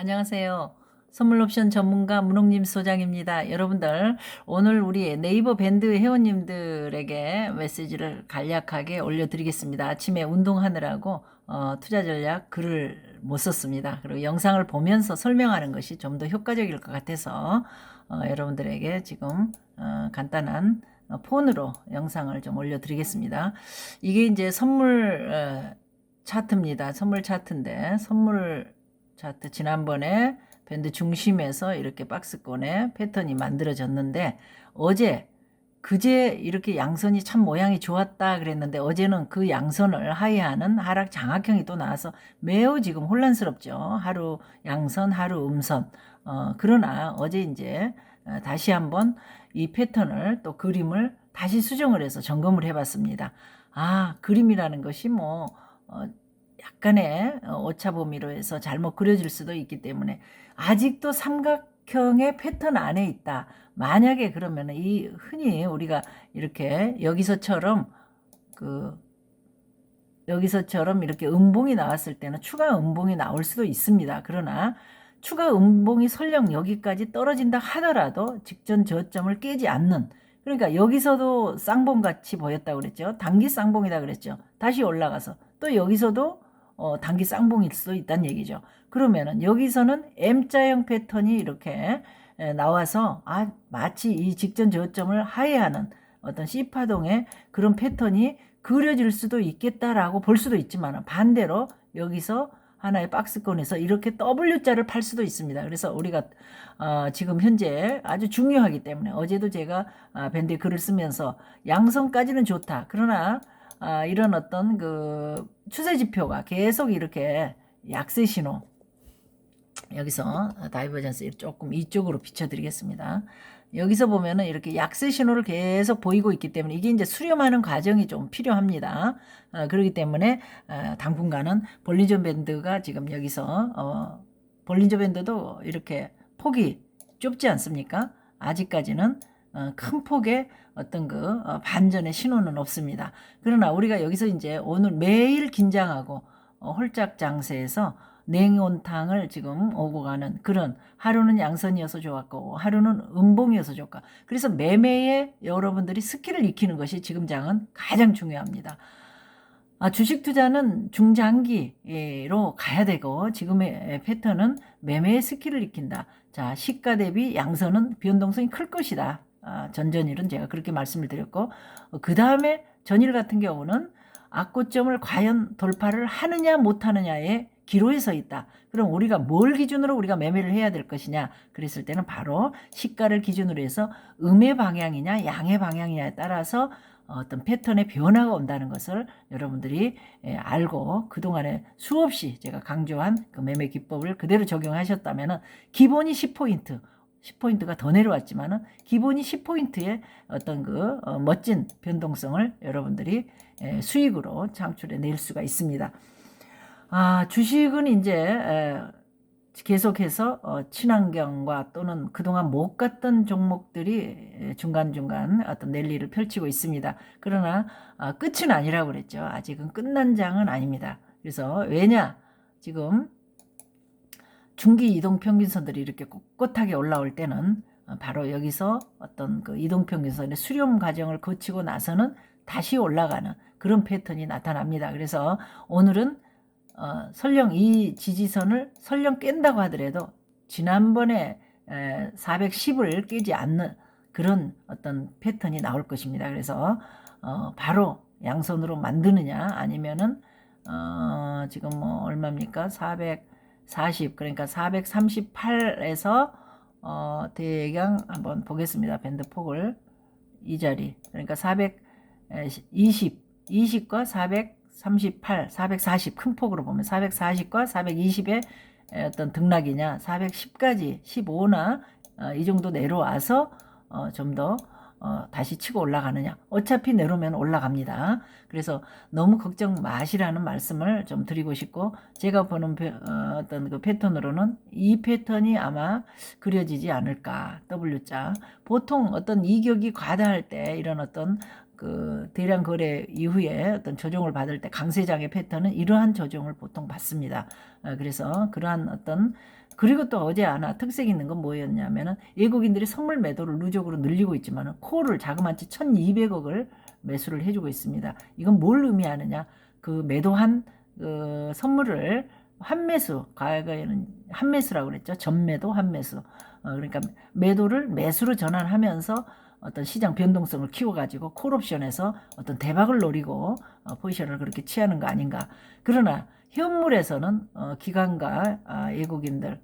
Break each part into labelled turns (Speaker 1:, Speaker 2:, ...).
Speaker 1: 안녕하세요. 선물 옵션 전문가 문홍님 소장입니다. 여러분들 오늘 우리 네이버 밴드 회원님들에게 메시지를 간략하게 올려드리겠습니다. 아침에 운동하느라고 어, 투자 전략 글을 못 썼습니다. 그리고 영상을 보면서 설명하는 것이 좀 더 효과적일 것 같아서 어, 여러분들에게 지금 어, 간단한 어, 폰으로 영상을 좀 올려드리겠습니다. 이게 이제 선물 어, 차트입니다. 선물 차트인데 선물 차트 지난번에 밴드 중심에서 이렇게 박스권에 패턴이 만들어졌는데 어제 그제 이렇게 양선이 참 모양이 좋았다 그랬는데 어제는 그 양선을 하회하는 하락 장악형이 또 나와서 매우 지금 혼란스럽죠. 하루 양선, 하루 음선. 어, 그러나 어제 이제 어, 다시 한번 이 패턴을 또 그림을 다시 수정을 해서 점검을 해봤습니다. 아, 그림이라는 것이 뭐, 어, 약간의 어, 오차 범위로 해서 잘못 그려질 수도 있기 때문에 아직도 삼각형의 패턴 안에 있다. 만약에 그러면 이 흔히 우리가 이렇게 여기서처럼 그 여기서처럼 이렇게 음봉이 나왔을 때는 추가 음봉이 나올 수도 있습니다. 그러나 추가 음봉이 설령 여기까지 떨어진다 하더라도 직전 저점을 깨지 않는 그러니까 여기서도 쌍봉 같이 보였다고 그랬죠. 단기 쌍봉이다 그랬죠. 다시 올라가서 또 여기서도 어, 단기 쌍봉일 수도 있다는 얘기죠. 그러면은 여기서는 M자형 패턴이 이렇게 에, 나와서 아 마치 이 직전 저점을 하회하는 어떤 C파동의 그런 패턴이 그려질 수도 있겠다라고 볼 수도 있지만 반대로 여기서 하나의 박스권에서 이렇게 W자를 팔 수도 있습니다. 그래서 우리가 어, 지금 현재 아주 중요하기 때문에 어제도 제가 아, 밴드에 글을 쓰면서 양성까지는 좋다. 그러나 아, 이런 어떤 그 추세 지표가 계속 이렇게 약세 신호 여기서 다이버전스 조금 이쪽으로 비춰드리겠습니다. 여기서 보면은 이렇게 약세 신호를 계속 보이고 있기 때문에 이게 이제 수렴하는 과정이 좀 필요합니다. 어, 그렇기 때문에 어, 당분간은 볼린저 밴드가 지금 여기서 어, 볼린저 밴드도 이렇게 폭이 좁지 않습니까? 아직까지는 어, 큰 폭의 어떤 그 어, 반전의 신호는 없습니다. 그러나 우리가 여기서 이제 오늘 매일 긴장하고 어, 홀짝 장세에서 냉온탕을 지금 오고 가는 그런 하루는 양선이어서 좋았고 하루는 음봉이어서 좋고 그래서 매매에 여러분들이 스킬을 익히는 것이 지금 장은 가장 중요합니다. 아, 주식 투자는 중장기로 가야 되고 지금의 패턴은 매매의 스킬을 익힌다. 자, 시가 대비 양선은 변동성이 클 것이다. 아, 전전일은 제가 그렇게 말씀을 드렸고 그 다음에 전일 같은 경우는 악고점을 과연 돌파를 하느냐 못하느냐의 기로에 서 있다. 그럼 우리가 뭘 기준으로 우리가 매매를 해야 될 것이냐? 그랬을 때는 바로 시가를 기준으로 해서 음의 방향이냐 양의 방향이냐에 따라서 어떤 패턴의 변화가 온다는 것을 여러분들이 예, 알고 그동안에 수없이 제가 강조한 그 매매 기법을 그대로 적용하셨다면 기본이 10포인트, 10포인트가 더 내려왔지만은 기본이 10포인트의 어떤 그 어, 멋진 변동성을 여러분들이 예, 수익으로 창출해 낼 수가 있습니다. 아, 주식은 이제 에, 계속해서 어, 친환경과 또는 그동안 못 갔던 종목들이 중간중간 어떤 랠리를 펼치고 있습니다. 그러나 어, 끝은 아니라고 그랬죠. 아직은 끝난 장은 아닙니다. 그래서 왜냐? 지금 중기 이동 평균선들이 이렇게 꼿꼿하게 올라올 때는 어, 바로 여기서 어떤 그 이동 평균선의 수렴 과정을 거치고 나서는 다시 올라가는 그런 패턴이 나타납니다. 그래서 오늘은 어, 설령 이 지지선을 설령 깬다고 하더라도 지난번에 에, 410을 깨지 않는 그런 어떤 패턴이 나올 것입니다. 그래서 어, 바로 양손으로 만드느냐 아니면은 어, 지금 뭐 얼마입니까? 440 그러니까 438에서 어, 대강 한번 보겠습니다. 밴드 폭을. 이 자리. 그러니까 420 20과 400 38, 440 큰 폭으로 보면 440과 420의 어떤 등락이냐. 410까지 15나 어, 이 정도 내려와서 어, 좀더 어, 다시 치고 올라가느냐. 어차피 내려오면 올라갑니다. 그래서 너무 걱정 마시라는 말씀을 좀 드리고 싶고 제가 보는 어, 어떤 그 패턴으로는 이 패턴이 아마 그려지지 않을까. W자. 보통 어떤 이격이 과다할 때 이런 어떤 그 대량 거래 이후에 어떤 조정을 받을 때 강세장의 패턴은 이러한 조정을 보통 받습니다. 어, 그래서 그러한 어떤 그리고 또 어제 하나 특색 있는 건 뭐였냐면은 외국인들이 선물 매도를 누적으로 늘리고 있지만은 코를 자그마치 1200억을 매수를 해주고 있습니다. 이건 뭘 의미하느냐? 그 매도한 그 선물을 환매수, 과거에는 한매수라고 그랬죠. 전매도 한매수. 어, 그러니까 매도를 매수로 전환하면서 어떤 시장 변동성을 키워가지고 콜옵션에서 어떤 대박을 노리고 어, 포지션을 그렇게 취하는 거 아닌가. 그러나 현물에서는 어, 기관과 아, 외국인들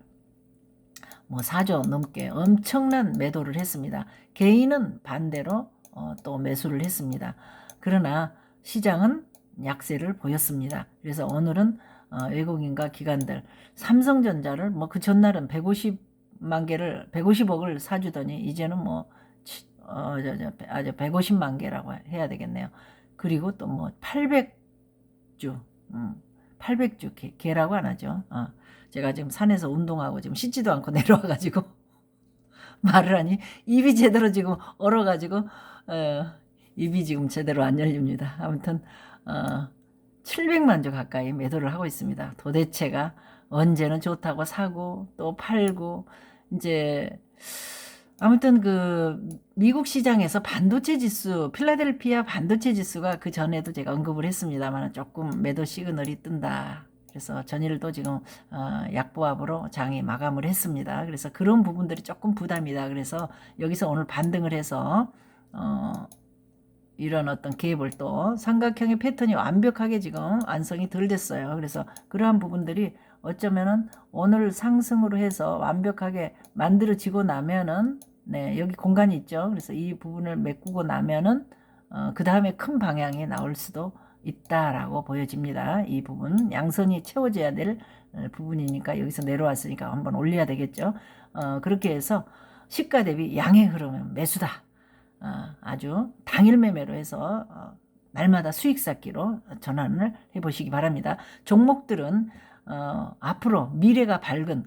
Speaker 1: 뭐 4조 넘게 엄청난 매도를 했습니다. 개인은 반대로 어, 또 매수를 했습니다. 그러나 시장은 약세를 보였습니다. 그래서 오늘은 어, 외국인과 기관들 삼성전자를 뭐 그 전날은 150만 개를 150억을 사주더니 이제는 뭐 어, 저, 저, 아주 150만 개라고 해야 되겠네요. 그리고 또 뭐 800주, 음, 800주 개, 개라고 안 하죠. 어, 제가 지금 산에서 운동하고 지금 씻지도 않고 내려와가지고 말을 하니 입이 제대로 지금 얼어가지고 어, 입이 지금 제대로 안 열립니다. 아무튼 어, 700만 주 가까이 매도를 하고 있습니다. 도대체가 언제는 좋다고 사고 또 팔고 이제 아무튼 그 미국 시장에서 반도체 지수 필라델피아 반도체 지수가 그 전에도 제가 언급을 했습니다만 조금 매도 시그널이 뜬다. 그래서 전일도 지금 어, 약보합으로 장이 마감을 했습니다. 그래서 그런 부분들이 조금 부담이다. 그래서 여기서 오늘 반등을 해서 어, 이런 어떤 갭을 또 삼각형의 패턴이 완벽하게 지금 완성이 덜 됐어요. 그래서 그러한 부분들이 어쩌면은 오늘 상승으로 해서 완벽하게 만들어지고 나면은 네 여기 공간이 있죠. 그래서 이 부분을 메꾸고 나면은 어, 그 다음에 큰 방향이 나올 수도 있다라고 보여집니다. 이 부분 양선이 채워져야 될 어, 부분이니까 여기서 내려왔으니까 한번 올려야 되겠죠. 어, 그렇게 해서 시가 대비 양의 흐름은 매수다. 어, 아주 당일 매매로 해서 어, 날마다 수익 쌓기로 전환을 해보시기 바랍니다. 종목들은 어, 앞으로 미래가 밝은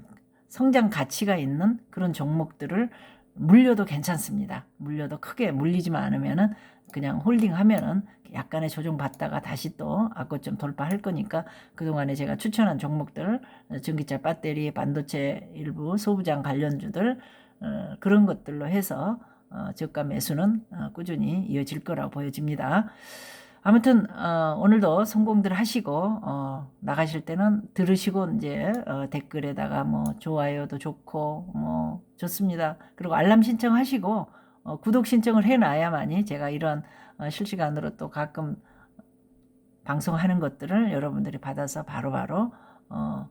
Speaker 1: 성장 가치가 있는 그런 종목들을 물려도 괜찮습니다. 물려도 크게 물리지만 않으면은 그냥 홀딩하면은 약간의 조정 받다가 다시 또 아까좀 돌파할 거니까 그동안에 제가 추천한 종목들 전기차 배터리 반도체 일부 소부장 관련주들 어, 그런 것들로 해서 어, 저가 매수는 어, 꾸준히 이어질 거라고 보여집니다. 아무튼 어, 오늘도 성공들 하시고 어, 나가실 때는 들으시고 이제 어, 댓글에다가 뭐 좋아요도 좋고 뭐 좋습니다. 그리고 알람 신청하시고 어, 구독 신청을 해놔야만이 제가 이런 어, 실시간으로 또 가끔 방송하는 것들을 여러분들이 받아서 바로바로 어,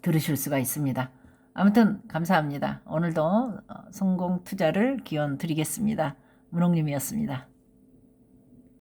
Speaker 1: 들으실 수가 있습니다. 아무튼 감사합니다. 오늘도 어, 성공 투자를 기원 드리겠습니다. 문홍님이었습니다.